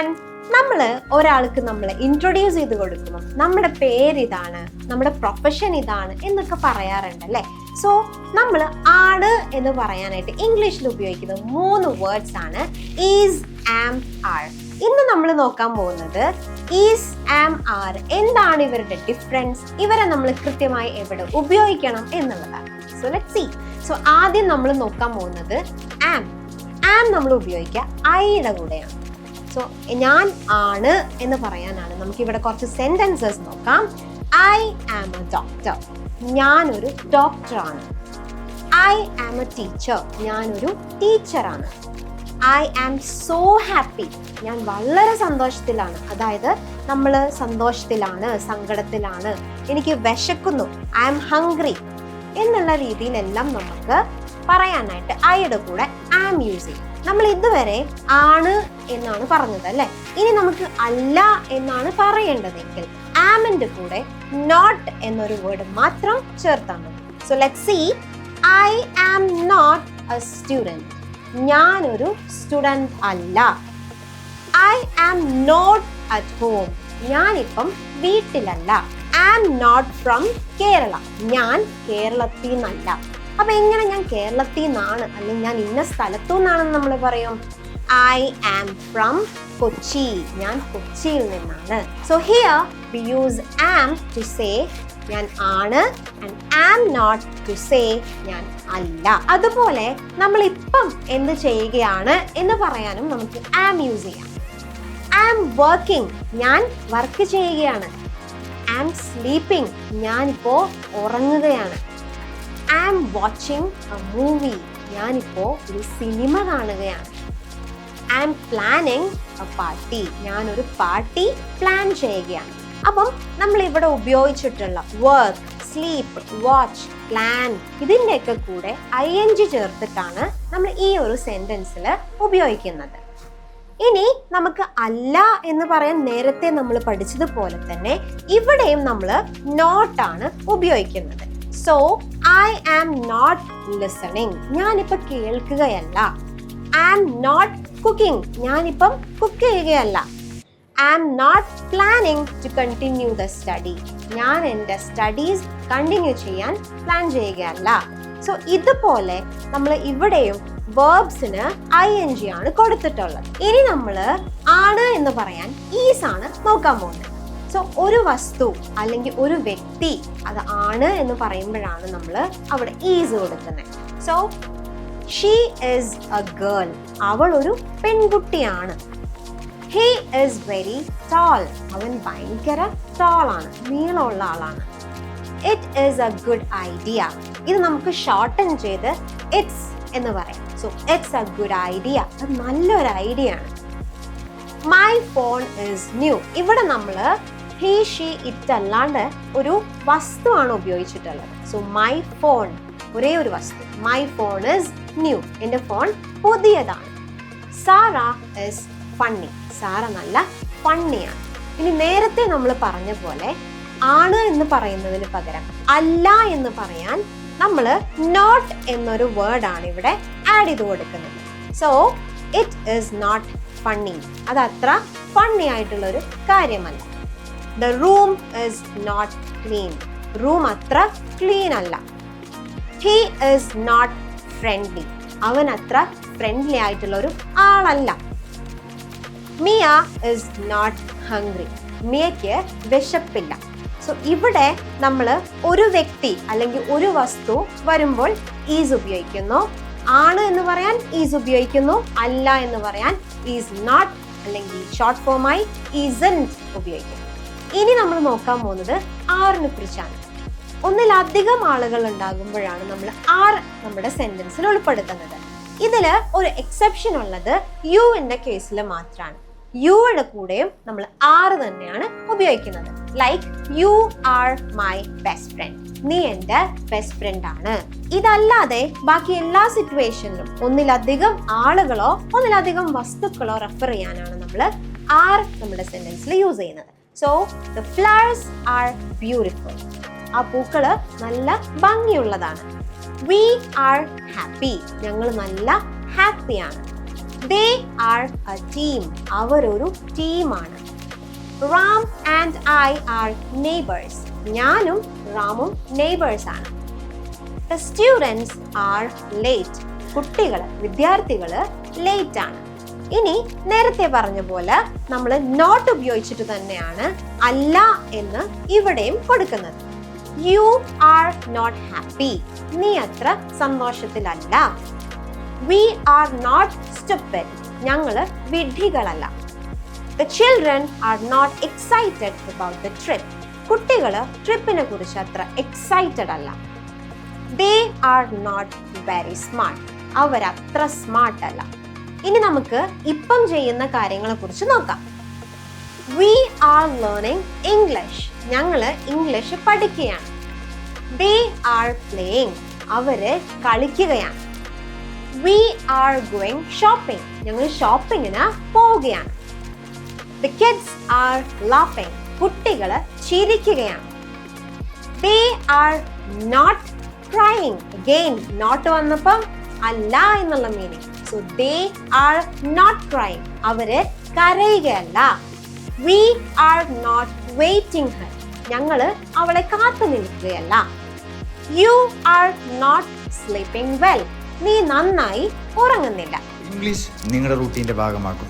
One നമ്മൾ ഒരാൾക്ക് നമ്മൾ ഇൻട്രൊഡ്യൂസ് ചെയ്ത് കൊടുക്കുമ്പോൾ നമ്മുടെ പേര് ഇതാണ് നമ്മുടെ പ്രൊഫഷൻ ഇതാണ് എന്നൊക്കെ പറയാറുണ്ട് അല്ലേ? സോ നമ്മൾ ആട് എന്ന് പറയാനായിട്ട് ഇംഗ്ലീഷിൽ ഉപയോഗിക്കുന്ന മൂന്ന് വേർഡ്സ് ആണ് ഈസ് ആം ആർ ഇന്ന് നമ്മൾ നോക്കാൻ പോകുന്നത് ഈസ് ആം ആർ എന്താണ് ഇവരുടെ ഡിഫറൻസ് ഇവരെ നമ്മൾ കൃത്യമായി എവിടെ ഉപയോഗിക്കണം എന്നുള്ളതാണ്. സോ ലെറ്റ് സി സോ ആദ്യം നമ്മൾ നോക്കാൻ പോകുന്നത് ആം ആം നമ്മൾ ഉപയോഗിക്കുക ഐയുടെ കൂടെയാണ്. സോ ഞാൻ ആണ് എന്ന് പറയാനാണ്. നമുക്ക് ഇവിടെ കുറച്ച് സെന്റൻസസ് നോക്കാം. ഐ ആം എ ഡോക്ടർ ഞാനൊരു ഡോക്ടറാണ് ഐ ആം എ ടീച്ചർ ഞാനൊരു ടീച്ചറാണ് ഐ ആം സോ ഹാപ്പി ഞാൻ വളരെ സന്തോഷത്തിലാണ്. അതായത് നമ്മൾ സന്തോഷത്തിലാണ് സങ്കടത്തിലാണ്. എനിക്ക് വിശക്കുന്നു. ഐ ആം ഹംഗ്രി എന്നുള്ള രീതിയിലെല്ലാം നമുക്ക് പറയാനായിട്ട് ഐയുടെ കൂടെ ആം യൂസ് ചെയ്യും. നമ്മൾ ഇതുവരെ ആണ് എന്നാണ് പറഞ്ഞത് അല്ലെ? ഇനി നമുക്ക് അല്ല എന്നാണ് പറയേണ്ടതെങ്കിൽ ആമിന്റെ കൂടെ നോട്ട് എന്നൊരു വേർഡ് മാത്രം ചേർത്താൽ മതി. So let see I am not a student ഞാനൊരു സ്റ്റുഡന്റ് അല്ല. I am not at home ഞാനിപ്പം വീട്ടിലല്ല. I am not from Kerala. ഞാൻ കേരളത്തിൽ നിന്നല്ല അപ്പൊ എങ്ങനെ ഞാൻ കേരളത്തിൽ നിന്നാണ് അല്ലെങ്കിൽ ഞാൻ ഇന്ന സ്ഥലത്തു നിന്നാണെന്ന് നമ്മൾ പറയും? I am from Kochi. ഞാൻ കൊച്ചിയിൽ നിന്നാണ്. So here we use am to say ഞാൻ ആണ് and am not to say ഞാൻ അല്ല. അതുപോലെ നമ്മൾ ഇപ്പം എന്ത് ചെയ്യുകയാണ് എന്ന് പറയാനും നമുക്ക് ആം യൂസ് ചെയ്യാം. ആം വർക്കിംഗ് ഞാൻ വർക്ക് ചെയ്യുകയാണ്. ആം സ്ലീപ്പിംഗ് ഞാനിപ്പോൾ ഉറങ്ങുകയാണ്. ആം വാച്ചിങ് എ മൂവി ഞാനിപ്പോൾ ഒരു സിനിമ കാണുകയാണ്. I am planning a party ഞാനൊരു പാർട്ടി പ്ലാൻ ചെയ്യുകയാണ്. അപ്പം നമ്മൾ ഇവിടെ ഉപയോഗിച്ചിട്ടുള്ള വർക്ക് സ്ലീപ്പ് വാച്ച് പ്ലാൻ ഇതിന്റെയൊക്കെ കൂടെ ഐ എൻ ജി ചേർത്തിട്ടാണ് നമ്മൾ ഈ ഒരു സെന്റൻസിൽ ഉപയോഗിക്കുന്നത്. ഇനി നമുക്ക് അല്ല എന്ന് പറയാൻ നേരത്തെ നമ്മൾ പഠിച്ചതുപോലെ തന്നെ ഇവിടെയും നമ്മൾ നോട്ടാണ് ഉപയോഗിക്കുന്നത്. So I am not listening ഞാനിപ്പോൾ കേൾക്കുകയല്ല. ആം നോട്ട് കുക്കിംഗ് ഞാനിപ്പം cook ചെയ്യുകയല്ല. Am not planning to continue the study ഞാൻ എന്റെ സ്റ്റഡീസ് കണ്ടിന്യൂ ചെയ്യാൻ പ്ലാൻ ചെയ്യുകയല്ല. സോ ഇതുപോലെ നമ്മൾ ഇവിടെയും വേർബ്സിന് ഐ എൻ ജി ആണ് കൊടുത്തിട്ടുള്ളത്. ഇനി നമ്മൾ ആണ് എന്ന് പറയാൻ ഈസ് ആണ് നോക്കാൻ പോകുന്നത്. സോ ഒരു വസ്തു അല്ലെങ്കിൽ ഒരു വ്യക്തി അത് ആണ് എന്ന് പറയുമ്പോഴാണ് നമ്മൾ അവിടെ ഈസ് കൊടുക്കുന്നത്. So she is a girl അവൾ ഒരു പെൺകുട്ടിയാണ്. ഹി ഇസ് വെരി ടോൾ അവൻ ഭയങ്കര ടോൾ ആണ്. നീളമുള്ള ആളാണ്. It is a good idea ഇത് നമുക്ക് ഷോർട്ടൻ ചെയ്ത് ഇറ്റ്സ് എന്ന് പറയാം. So it's a good idea അത് നല്ലൊരു ഐഡിയ ആണ്. മൈ ഫോൺ ഇസ് ന്യൂ ഇവിടെ നമ്മൾ ഹീ ഷീ ഇറ്റ് അല്ലാണ്ട് ഒരു വസ്തുവാണ് ഉപയോഗിച്ചിട്ടുള്ളത്. സോ മൈ ഫോൺ ഒരേ ഒരു വസ്തു. മൈ ഫോൺ ഇസ് ന്യൂ എന്റെ ഫോൺ പുതിയതാണ്. സാറ ഇസ് ഫണ്ണി സാറ നല്ല ഫണ്ണിയാണ് ഇനി നേരത്തെ നമ്മൾ പറഞ്ഞ പോലെ ആണ് എന്ന് പറയുന്നതിന് പകരം അല്ല എന്ന് പറയാൻ നമ്മൾ നോട്ട് എന്നൊരു വേർഡാണ് ഇവിടെ ആഡ് ചെയ്ത് കൊടുക്കുന്നത്. So it is not funny അത് അത്ര ഫണ്ണി ആയിട്ടുള്ള ഒരു കാര്യമല്ല. The room is not clean room അത്ര ക്ലീൻ അല്ല. ഹി ഇസ് നോട്ട് ഫ്രണ്ട്ലി അവൻ അത്ര ഫ്രണ്ട്ലി ആയിട്ടുള്ള ഒരു ആളല്ല. മിയ ഇസ് നോട്ട് ഹംഗ്രി മിയയ്ക്ക് വിശപ്പില്ല. സോ ഇവിടെ നമ്മൾ ഒരു വ്യക്തി അല്ലെങ്കിൽ ഒരു വസ്തു വരുമ്പോൾ ഈസ് ഉപയോഗിക്കുന്നു. ആണ് എന്ന് പറയാൻ ഈസ് ഉപയോഗിക്കുന്നു. അല്ല എന്ന് പറയാൻ ഈസ് നോട്ട് അല്ലെങ്കിൽ ഷോർട്ട് ഫോമായി ഈസൻ ഉപയോഗിക്കുന്നു. ഇനി നമ്മൾ നോക്കാൻ പോകുന്നത് ആറിനെ കുറിച്ചാണ്. ഒന്നിലധികം ആളുകൾ ഉണ്ടാകുമ്പോഴാണ് നമ്മൾ ആർ നമ്മുടെ സെന്റൻസിൽ ഉൾപ്പെടുത്തുന്നത്. ഇതിൽ ഒരു എക്സെപ്ഷൻ ഉള്ളത് യു എന്ന കേസിൽ മാത്രമാണ് യുടെ കൂടെയും നമ്മൾ ആർ തന്നെയാണ് ഉപയോഗിക്കുന്നത്. Like you are my best friend നീ എന്റെ ബെസ്റ്റ് ഫ്രണ്ട് ആണ്. ഇതല്ലാതെ ബാക്കി എല്ലാ സിറ്റുവേഷനിലും ഒന്നിലധികം ആളുകളോ ഒന്നിലധികം വസ്തുക്കളോ റെഫർ ചെയ്യാനാണ് നമ്മൾ ആർ നമ്മുടെ സെന്റൻസിൽ യൂസ് ചെയ്യുന്നത്. So the flowers are beautiful ആ പൂക്കൾ നല്ല ഭംഗിയുള്ളതാണ്. വി ആർ ഹാപ്പി ഞങ്ങൾ നല്ല ഹാപ്പിയാണ് ദേ ആർ എ ടീം അവരൊരു ടീമാണ് Ram and I are neighbours ഞാനും റാമും നെയ്ബേഴ്സ് ആണ്. ദ സ്റ്റുഡൻസ് ആർ ലേറ്റ് കുട്ടികൾ വിദ്യാർത്ഥികൾ ലേറ്റ് ആണ്. ഇനി നേരത്തെ പറഞ്ഞ പോലെ നമ്മൾ നോട്ട് ഉപയോഗിച്ചിട്ട് തന്നെയാണ് അല്ല എന്ന് ഇവിടെയും കൊടുക്കുന്നത്. യു ആർ നോട്ട് ഹാപ്പി നീ അത്ര സന്തോഷത്തിലല്ല. വി ആർ നോട്ട് സ്റ്റുപ്പിഡ് ഞങ്ങൾ വിഡ്ഢികളല്ല. The children are not excited about the trip കുട്ടികൾ ട്രിപ്പിനെ കുറിച്ച് അത്ര എക്സൈറ്റഡ് അല്ല. They are not very smart അവരത്ര smart അല്ല. ഇനി നമുക്ക് ഇപ്പം ചെയ്യുന്ന കാര്യങ്ങളെ കുറിച്ച് നോക്കാം. വി ആർ ലേണിംഗ് ഇംഗ്ലീഷ് ഞങ്ങൾ ഇംഗ്ലീഷ് പഠിക്കുകയാണ്. ദേ ആർ പ്ലേയിങ് അവർ കളിക്കുകയാണ്. വി ആർ ഗോയിങ് ഷോപ്പിംഗ് ഞങ്ങൾ ഷോപ്പിങ്ങിന് പോവുകയാണ്. ദ കിഡ്സ് ആർ ലാഫിംഗ് കുട്ടികൾ ചിരിക്കുകയാണ്. They are not crying again not വന്നപ്പം അല്ല എന്നുള്ള meaning so they are not crying our കരയുകയല്ല. We are not waiting her ഞങ്ങൾ അവളെ കാത്തു നിൽക്കുകയല്ല. You are not sleeping well നീ നന്നായി ഉറങ്ങുന്നില്ല. ഇംഗ്ലീഷ് നിങ്ങളുടെ റൂട്ടീന്റെ ഭാഗമാക്കുന്നു.